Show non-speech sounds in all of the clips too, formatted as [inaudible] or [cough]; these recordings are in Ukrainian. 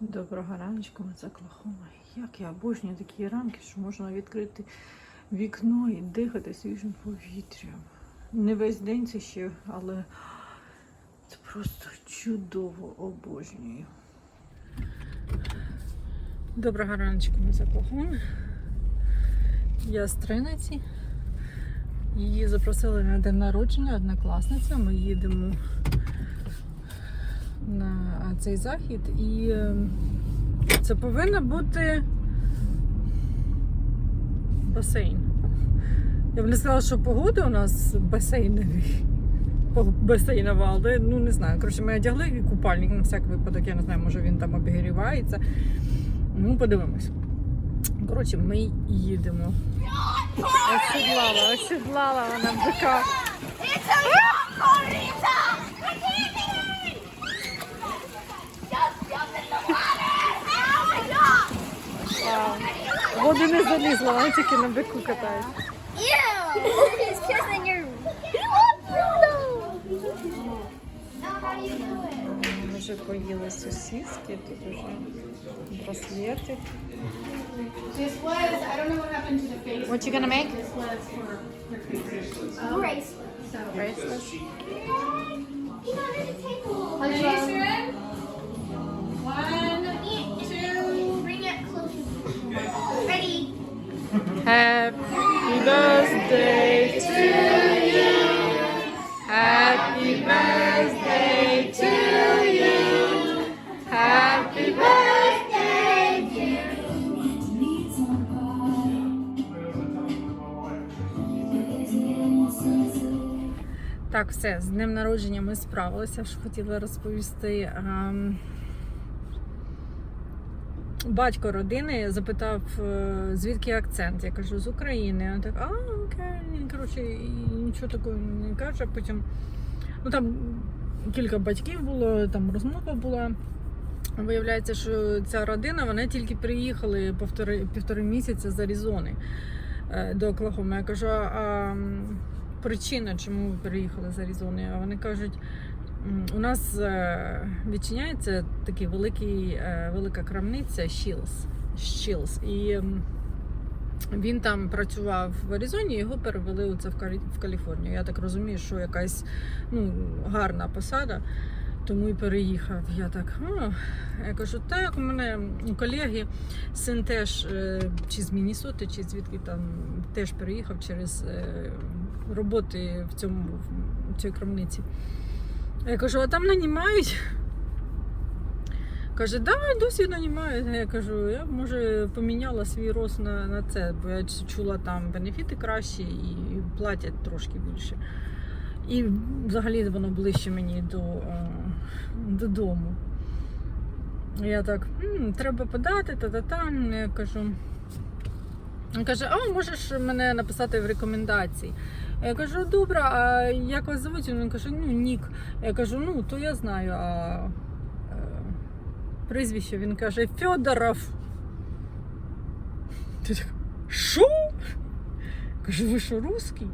Доброго раночку, ми з Як я обожнюю такі ранки, що можна відкрити вікно і дихати свіжим повітрям. Не весь день це ще, але це просто чудово обожнюю. Доброго раночку, ми з Оклахома. Я з Триниці. Її запросили на день народження однокласниця. Ми їдемо на цей захід, і е, це повинен бути басейн. Я б не сказала, що погода у нас басейновий. Басейнова, але ну не знаю. Коротше, ми одягли купальник на всяк випадок, я не знаю, може він там обігрівається. Ну, подивимось. Коротше, ми їдемо. Осідлала, осідлала вона бика. Вау. Води не залізла, вона тільки на бику катається. Ew! It's kissing your... Now how do you do it? Ми вже поїли сосиски, тут уже браслети. This was, I don't know what happened to the face. What you gonna make? This was for, for Christmas. Brace. So. Bracelets. Happy birthday. Так, все, з днем народження ми справилися, що хотіла розповісти. Ем, Батько родини запитав, е, звідки акцент. Я кажу, з України. Він так, а. Коротше, і нічого такого не каже. Потім, ну там кілька батьків було, там розмова була. Виявляється, що ця родина, вони тільки приїхали півтори, півтори місяця з Аризони е, до Оклахоми. Я кажу, а причина, чому ви переїхали з Аризони? А вони кажуть, у нас е, відчиняється такий великий, е, велика крамниця Shields. Shields. І він там працював в Аризоні, його перевели в Калі- в Каліфорнію. Я так розумію, що якась ну, гарна посада. Тому і переїхав. Я так, а. я кажу, так, у мене колеги, син теж е, чи з Мінісоти, чи звідки там теж переїхав через е, роботи в цьому в цій крамниці. Я кажу, а там нанімають? Каже, да, досі нанімають. Я кажу, я може поміняла свій рост на, на це, бо я чула там бенефіти кращі і платять трошки більше. І взагалі воно ближче мені до, е, додому. Я так, «М, треба подати, та-та-та. Я кажу. Він каже, а можеш мене написати в рекомендації. Я кажу, добре, а як вас звуть? Він каже, ну Нік. Я кажу, ну то я знаю, а прізвище він каже Федоров. Ти так, що? Кажу, ви що, русський?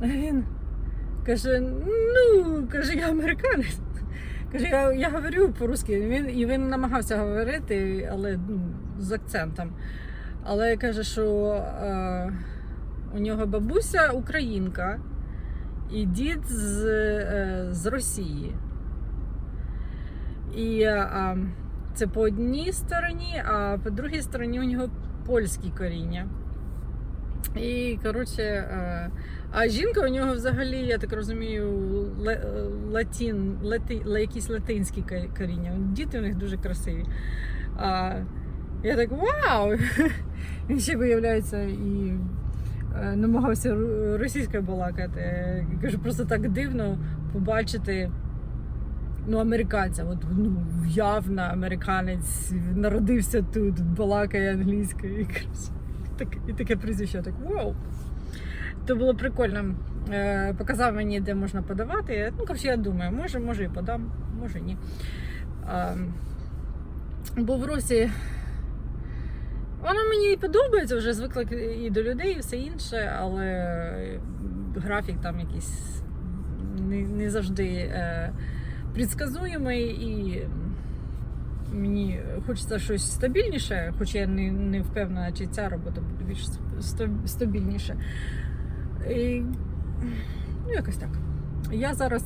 А він каже, ну, каже, я американець. Каже, я, я говорю по-русски. Він, і він намагався говорити, але ну, з акцентом. Але каже, що е, у нього бабуся українка і дід з, е, з Росії. І е, це по одній стороні, а по другій стороні у нього польські коріння. І, коротше, е, а жінка у нього взагалі, я так розумію, ле- латін, лати, якісь латинські коріння. Діти у них дуже красиві. А, я так вау! [laughs] Він ще виявляється і е, намагався російською балакати. Я кажу, просто так дивно побачити. Ну, американця, от ну, явно американець народився тут, балакає англійською. І, так, і таке прізвище, так вау. То було прикольно. Е, показав мені, де можна подавати. Ну, коротше, я думаю, може, може і подам, може ні. Е, бо в Росі воно мені і подобається, вже звикла і до людей, і все інше, але графік там якийсь не, не завжди е, предсказуємий і мені хочеться щось стабільніше, хоч я не, не впевнена, чи ця робота буде більш ста- стабільніше. І, ну, якось так. Я зараз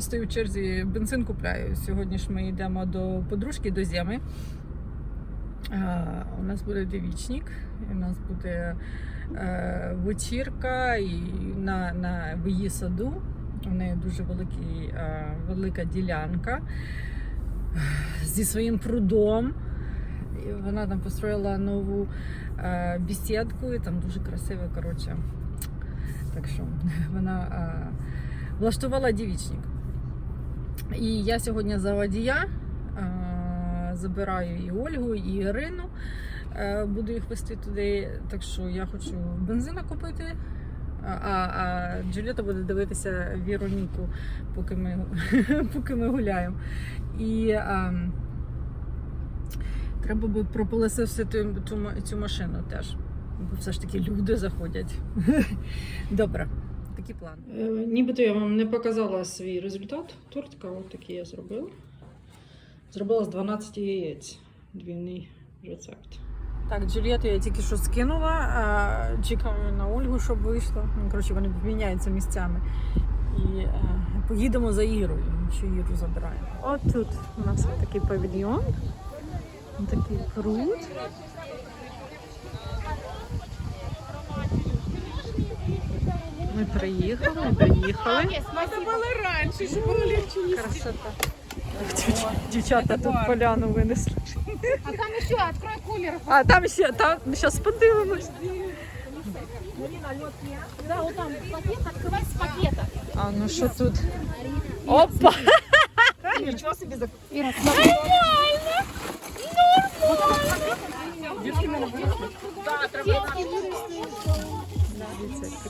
стою в черзі, бензин купляю. Сьогодні ж ми йдемо до подружки, до Земи. А, У нас буде девічник, у нас буде е, вечірка і на, на її саду. У неї дуже великий, е, велика ділянка зі своїм прудом. Вона там построїла нову е, бесідку, і там дуже красиво, коротше. Так що [laughs] вона е, влаштувала дівічник. І я сьогодні за водія забираю і Ольгу, і Ірину. Буду їх вести туди. Так що я хочу бензина купити. А, а Джуліта буде дивитися Віроніку, поки ми, [laughs] поки ми гуляємо. І а, треба би пропилосити ту, ту, цю машину теж. Бо все ж таки люди заходять. [laughs] Добре, такий план. Е, нібито я вам не показала свій результат. Тортика, от такий я зробила. Зробила з 12 яєць. Двійний рецепт. Так, Джулієту я тільки що скинула. а, Чекаю на Ольгу, щоб вийшла. Ну, коротше, вони поміняються місцями. І е, поїдемо за Ірою. Ще Іру забираємо. От тут у нас такий павільйон. Такий пруд. Ми приїхали, ми приїхали. Красота. Дівч- Дівчата тут поляну винесли. А там еще, открой кулер. А там ще там зараз подивимось. Да, вот там пакет, открывай с пакета. А ну що тут? Опа! Ира,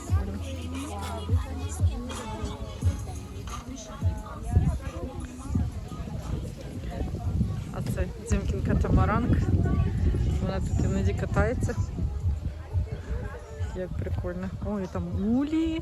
А це Дзимкін катамаранг. Вона тут іноді катається. Як прикольно. Ой, там улі.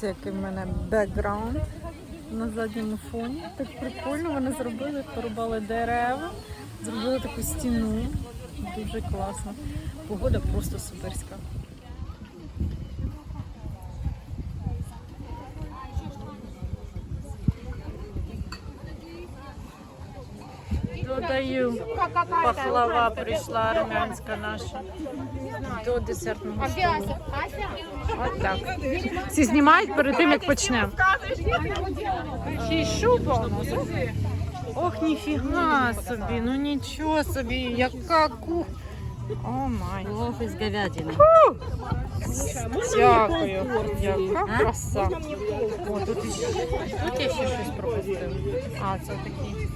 Дивіться, який в мене бекграунд на задньому фоні. Так прикольно вони зробили, порубали дерева, зробили таку стіну. Дуже класно. Погода просто суперська. Додаю. Пахлава прийшла армянська наша. До десертного столу. От так. Всі знімають перед тим, як почнемо. Ще й шуба у нас. Ох, ніфіга собі, ну нічого собі, яка ку. О май. Плов із говядини. Дякую. Яка краса. О, тут, іще- тут я ще щось пропустила. А, це такі.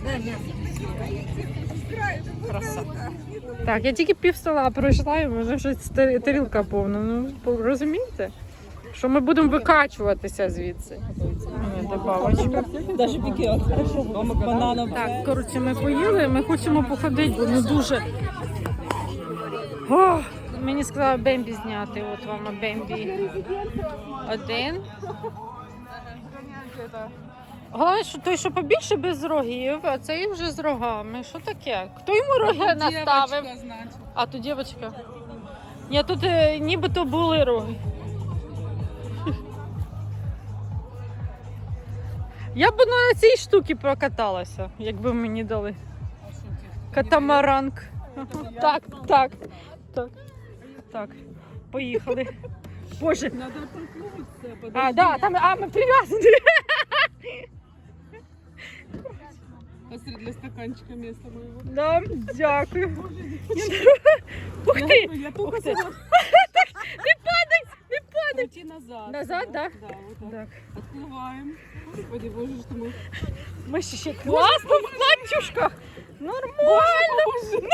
Краса. Так, я тільки пів стола пройшла, і в мене вже тарілка повна. Ну, по- розумієте? Що ми будемо викачуватися звідси. Ні, добавочка. Даже пікет. Бананов. Так, коротше, ми поїли, ми хочемо походити, бо ну дуже. О, мені сказали Бембі зняти. От вам Бембі один. Головне, що той, що побільше без рогів, а цей вже з рогами. Що таке? Хто йому роги наставив? А то дівчинка. Ні, тут е, нібито були роги. Я б на цій штуці прокаталася, якби мені дали. Катамаранг. Так, так, так. Так, поїхали. [laughs] Боже. Надо толкнуться, подожди. А, да, там, а, ми прив'язані. Посмотри, для стаканчика место моего. Да, дякую. Ух ти! Я Ух ти. сюда. [laughs] Не падай, не падай. Крути назад. Назад, да? Да, вот так. Так. Отплываем. Господи, боже, что мы... Ми ще ще класно в платьюшках. Нормально. Нормально.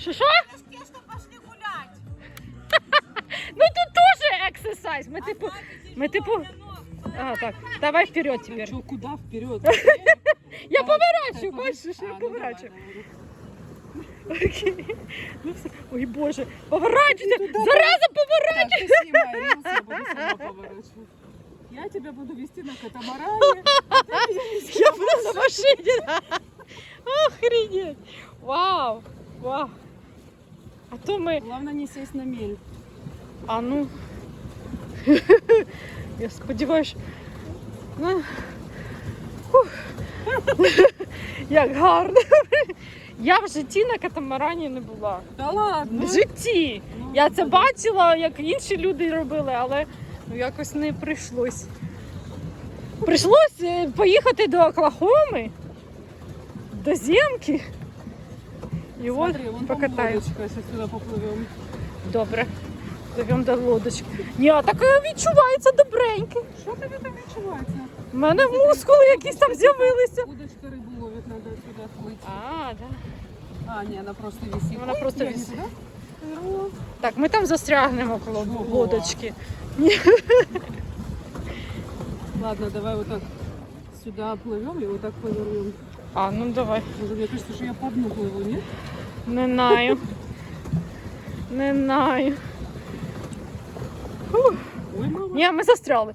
Що що? [laughs] Ну тут теж ексерсайз. Ми типу, ми типу. А, так, давай вперед тепер. Что, куда вперед? [laughs] Я поворачиваю, бачиш, я поворачиваю. Окей. [laughs] Ну все. Ой, Боже, поворачуйте! Зараза, поворачуй! Так, ты снимай рилс, я. Я тебя буду вести на катамаране. Я буду на машині. Охренеть. Вау, вау. А то ми... Главное не сесть на мель. А ну. [laughs] Я сподіваюся. Ну. [laughs] Як гарно. [laughs] Я в житті на катамарані не була. Да ладно. В житті. Ну, Я це бачила, як інші люди робили, але ну, якось не прийшлось. Прийшлось е, поїхати до Оклахоми, до Зємки. І от Смотри, вон там покатаюсь. лодочка, сейчас сюда поплывем. Добре. Пливемо до лодочки. Ні, а так е, відчувається добренько. Что тебе там відчувається? У мене мускули якісь там з'явилися. Удочка рыбу ловит, надо сюда плыть. А, да. А, не, она просто висит. Вона Ой, просто я не висить. туда. Так, ми там застрягнемо коло Ого. лодочки. Ладно, давай вот так сюда плывем и вот так повернем. А, ну давай. Боже, мне кажется, что я по дну плыву, нет? Не знаю. Не знаю. Ой, мама. Ні, ми застряли.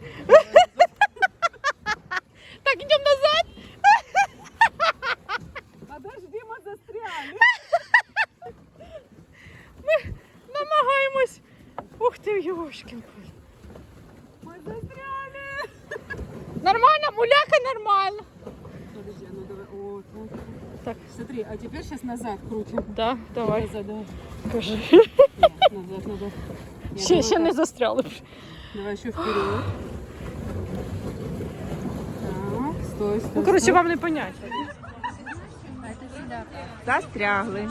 Крутим. Да, давай. Назад, давай. Кажи. Назад, назад. Ще, давай ще не застряли. Давай еще вперед. Так, стой, стой. Ну, коротше, стой. вам не понять. Застрягли.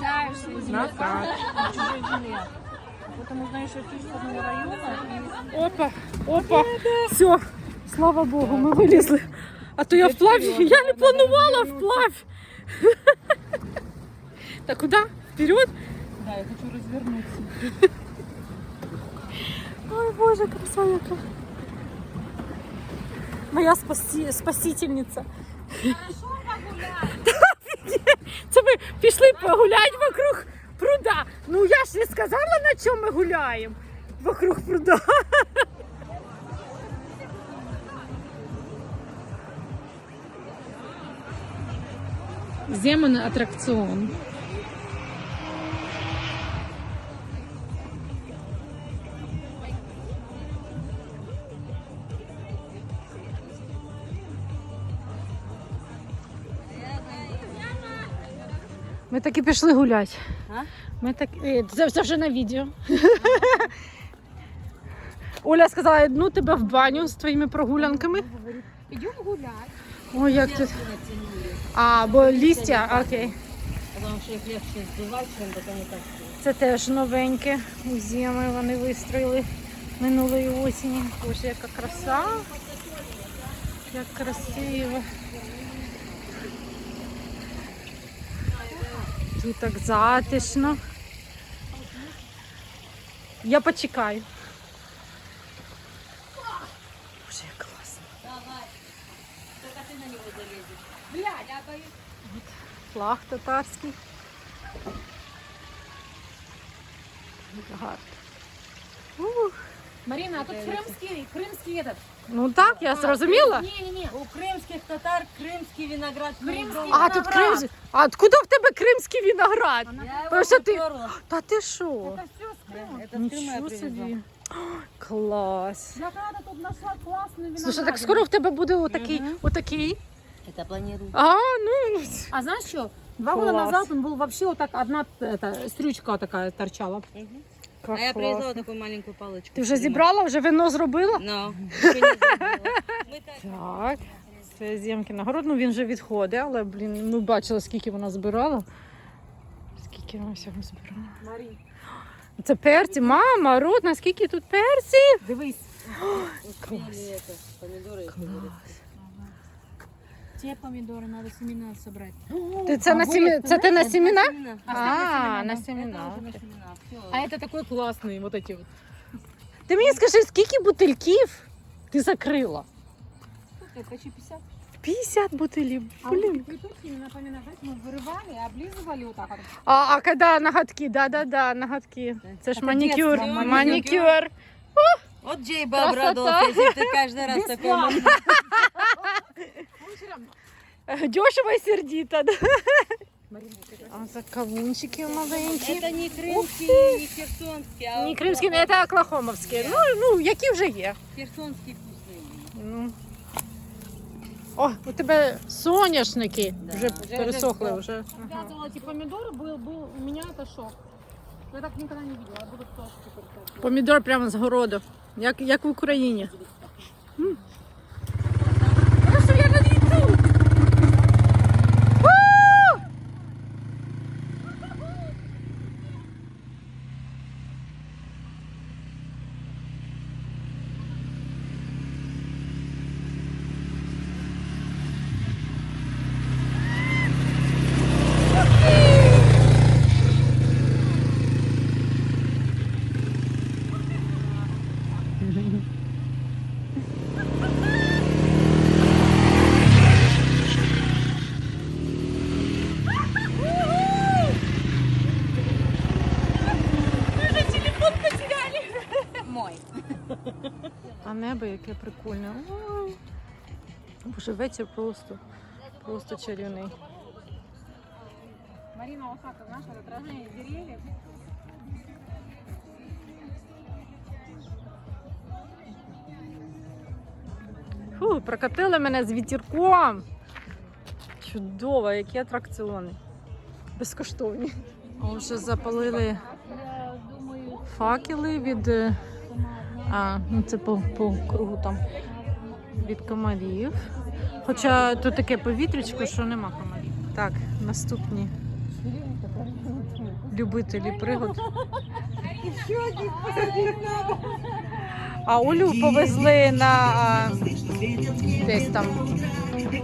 Назад. Потому знаешь, что ты с района Опа, опа. Все, слава Богу, ми вилізли. А то я вплавь, я не планувала вплавь. Так куди? Вперед? Да, я хочу развернуться. Ой, Боже, краса яка. Моя спасі... спасительниця. [laughs] Це ми пішли погуляти вокруг пруда. Ну я ж не сказала, на чому ми гуляємо. Вокруг пруда. Земан аттракцион. Ми таки пішли гуляти. А? Ми так... е, Це, це вже на відео. [laughs] Оля сказала, ну тебе в баню з твоїми прогулянками. Идем гулять. Ой, як тут. А, бо листя, окей. Потому что их легче сдувать, чем потом вот так. Це теж новеньке. У зими вони вистроїли минулої осені. Боже, яка краса. Як красиво. Тут так затишно. Я почекаю. Боже, як класно. Флаг татарський. Гарно. Ух. Марина, а тут крымский, крымский этот. Ну так, я зрозуміла. Не-не-не. У крымских татар крымский виноград. Крымский А тут кримський. А откуда в тебе кримський виноград? Я Потому що ти. поперла. Та ти що? Это все с Крыма. Это с Крыма я Нічого привезла. собі. Клас. Я когда тут нашла классный виноград. Слушай, так скоро в тебе буде отакий, отакий. Это планирую. А, ну. А знаешь что? Два года Класс. назад он был вообще вот так, одна эта, стрючка вот такая торчала. Як А я класно. привезла такую маленькую палочку. Ти вже зібрала, вже вино зробила? Ну, ще не [laughs] зробила. Ми так Так, це Зємкіна город. Ну він вже відходить, але блін, ми бачили, скільки вона збирала. Скільки вона всього збирала. Марі, Це перці, мама, рот, наскільки тут перців? дивись. [gasps] успіли это, помідори. Те помидоры надо семена собрать. Ти це на сімі... Це ти на сімена? Семена. А, на Это сімена. уже на семена. Всё. А это такой классный, вот эти вот. Ти мені скажи, скільки бутильків ти закрила? Сколько, почти 50. 50 бутилів. А вот Блін. эти цветочки, напоминаю, знаете, мы вырывали, облизывали вот так вот. А, а коли ноготки, да-да-да, ноготки. Це ж Це манікюр. дійсно Манікюр. Вот Джей бы Красота. обрадовался, если бы ты каждый раз такой Бесплатно. Дешево і сердито. Да? А за кавунчики маленькі. Это не крымские, не херсонские, а Не кримські, це оклахомовські. Ну, ну, які вже є. херсонские вкусные. Ну. О, у тебе соняшники Да. вже Вже- пересохли. вже Вже. Связывала эти помидоры, был, был, у меня это шок. Я так никогда не видела, я буду тоже теперь так. Помідор прямо з городу, як, як в Україні. М. небо яке прикольне. Ой. Боже, вечір просто, просто чарівний. Марина Осака, знаешь, вот отражение деревьев. Фу, прокатили мене з вітірком. Чудово, які атракціони. Безкоштовні. О, вже запалили факели від. А, ну це по, по кругу там від комарів. Хоча тут таке повітрячко, що нема комарів. Так, наступні любителі пригод. А Олю повезли на а, десь там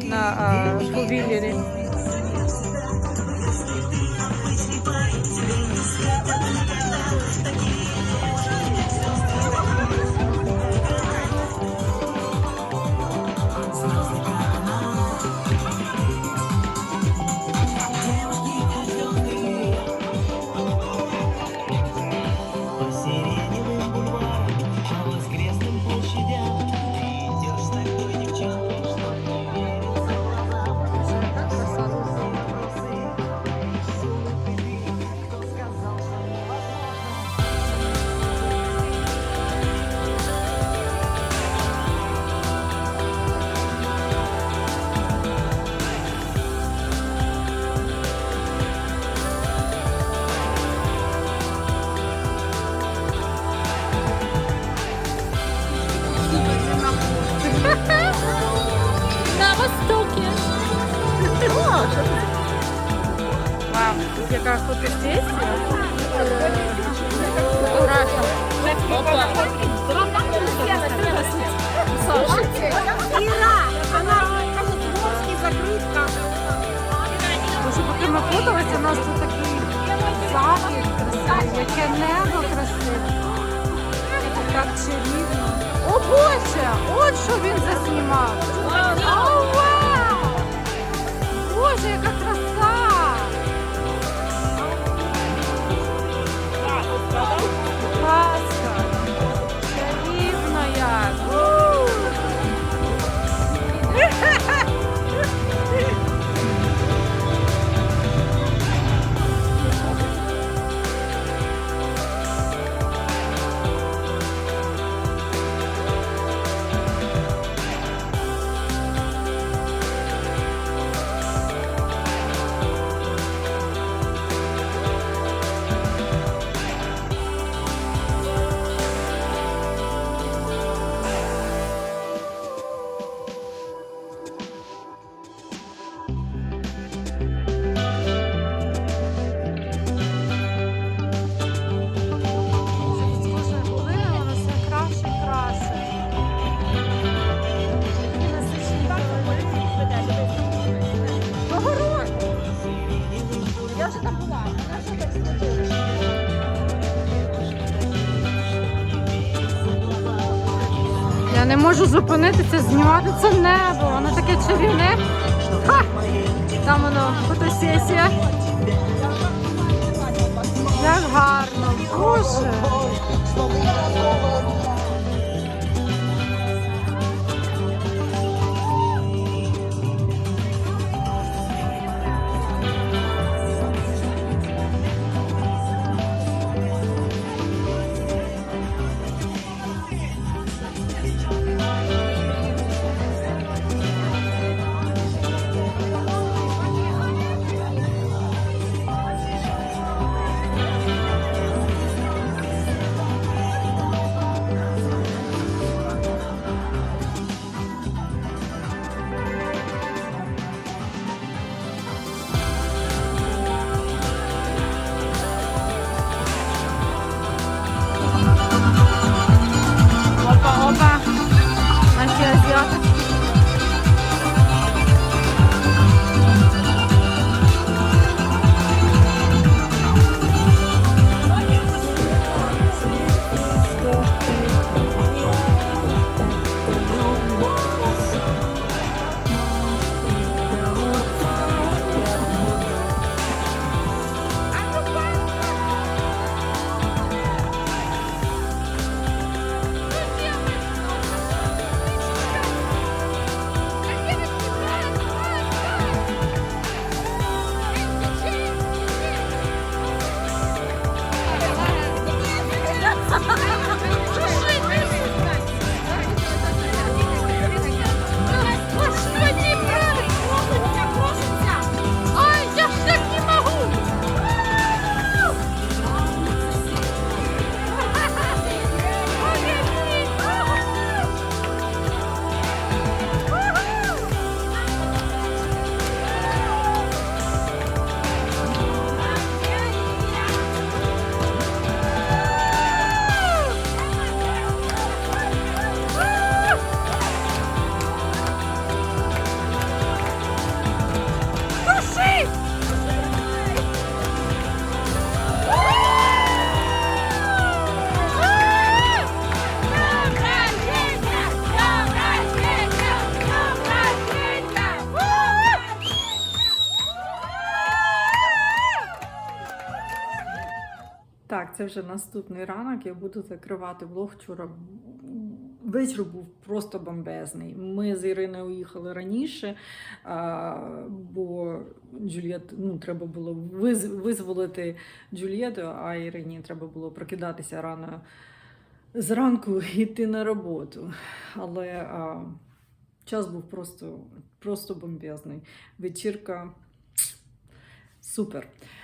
на а, повіллері. На востоке. Вау, тут яка фотосесія. Фотографія. Опа. Боже, поки ми фотилися, у нас тут такий захід красивий, яке небо красиве. Так чарівно. Боже! От що він заснімав. Боже, яка краса! Не можу зупинитися, знімати це небо. Воно таке чарівне. Ха! Там воно фотосесія. Як гарно, боже. Це вже наступний ранок. Я буду закривати влог. Вчора вечір був просто бомбезний. Ми з Іриною уїхали раніше, бо Джульєт, ну, треба було визволити Джульєту, а Ірині треба було прокидатися рано зранку і йти на роботу. Але а, час був просто, просто бомбезний. Вечірка супер.